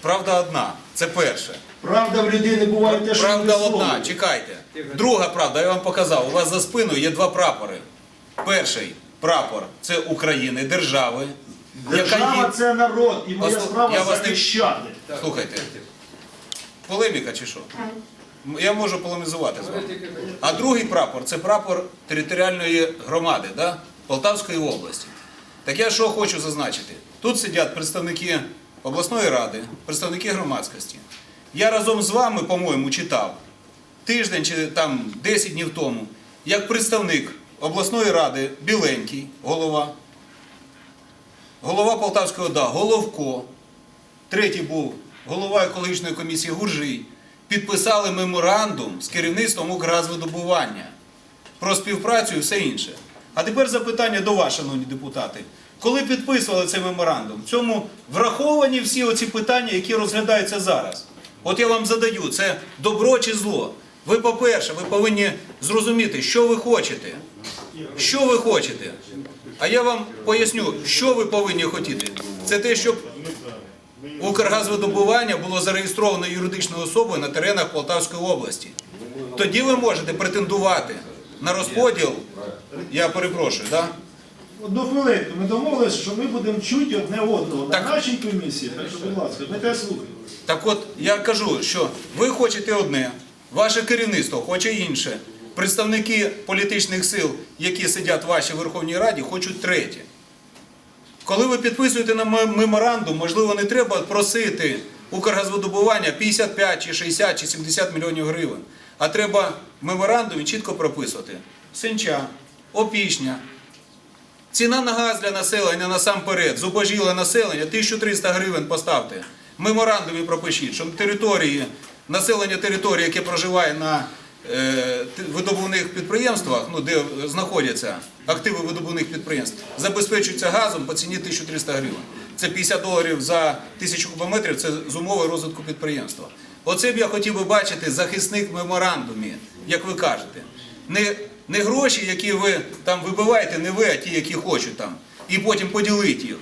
Правда одна. Це перше. Правда в людини буває те, що Правда не одна, чекайте. Друга правда, я вам показав. У вас за спиною є два прапори. Перший прапор це України, держави. Держава є- це народ, і моя Послух- справа я вас не- захищати. Слухайте. Полеміка чи що? Я можу полемізувати з вами. А другий прапор це прапор територіальної громади да? Полтавської області. Так я що хочу зазначити? Тут сидять представники обласної ради, представники громадськості. Я разом з вами, по-моєму, читав тиждень чи там 10 днів тому, як представник обласної ради Біленький, голова, голова Полтавської ОДА, Головко, третій був голова екологічної комісії Гуржий, підписали меморандум з керівництвом Укргазвидобування про співпрацю і все інше. А тепер запитання до вас, шановні депутати. Коли підписували цей меморандум, в цьому враховані всі оці питання, які розглядаються зараз. От я вам задаю, це добро чи зло. Ви, по-перше, ви повинні зрозуміти, що ви хочете. Що ви хочете? А я вам поясню, що ви повинні хотіти. Це те, щоб Укргазвидобування було зареєстровано юридичною особою на теренах Полтавської області. Тоді ви можете претендувати на розподіл, я перепрошую, да? Одну хвилинку, ми домовилися, що ми будемо чути одне одного Так. на нашій комісії. Так що, будь ласка, ми те слухаємо. Так от я кажу, що ви хочете одне, ваше керівництво хоче інше. Представники політичних сил, які сидять в вашій Верховній Раді, хочуть третє. Коли ви підписуєте на ме- меморандум, можливо, не треба просити Укргазвидобування 55 чи 60 чи 70 мільйонів гривень, а треба в меморандумі чітко прописувати Сенча, Опішня, Ціна на газ для населення насамперед, зубожіле населення 1300 гривень поставте. Меморандумі пропишіть, що території, населення території, яке проживає на е, видобувних підприємствах, ну, де знаходяться активи видобувних підприємств, забезпечуються газом по ціні 1300 гривень. Це 50 доларів за тисячу кубометрів, це з умови розвитку підприємства. Оце б я хотів би бачити захисник меморандумі, як ви кажете. Не, не гроші, які ви там вибиваєте, не ви, а ті, які хочуть там, і потім поділити їх.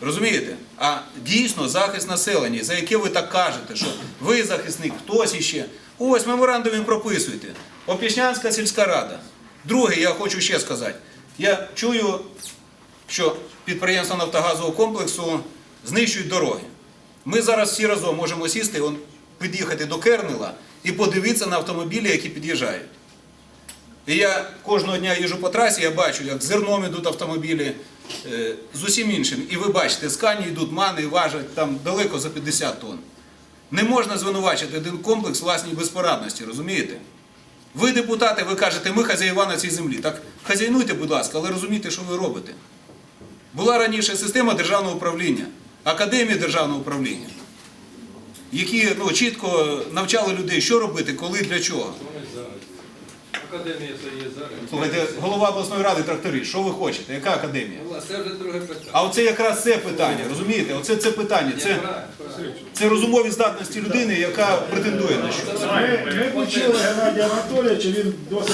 Розумієте? А дійсно захист населення, за яке ви так кажете, що ви захисник, хтось іще. Ось в меморандумі прописуйте. Опішнянська сільська рада. Друге, я хочу ще сказати. Я чую, що підприємства нафтогазового комплексу знищують дороги. Ми зараз всі разом можемо сісти, під'їхати до Кернела і подивитися на автомобілі, які під'їжджають. І я кожного дня їжджу по трасі, я бачу, як зерном йдуть автомобілі, е, з усім іншим. І ви бачите, з Кані йдуть мани важать там далеко за 50 тонн. Не можна звинувачити один комплекс власній безпорадності, розумієте? Ви, депутати, ви кажете, ми хазяїва на цій землі. Так хазяйнуйте, будь ласка, але розумійте, що ви робите. Була раніше система державного управління, академія державного управління, які ну, чітко навчали людей, що робити, коли, для чого. Академія це є зараз. Слухайте, голова обласної ради тракторист, що ви хочете? Яка академія? Ну, Це вже друге питання. А оце якраз це питання, розумієте? Оце це питання. Це, це розумові здатності людини, яка претендує на щось. Ми, ми почули Геннадія Анатолійовича, він досить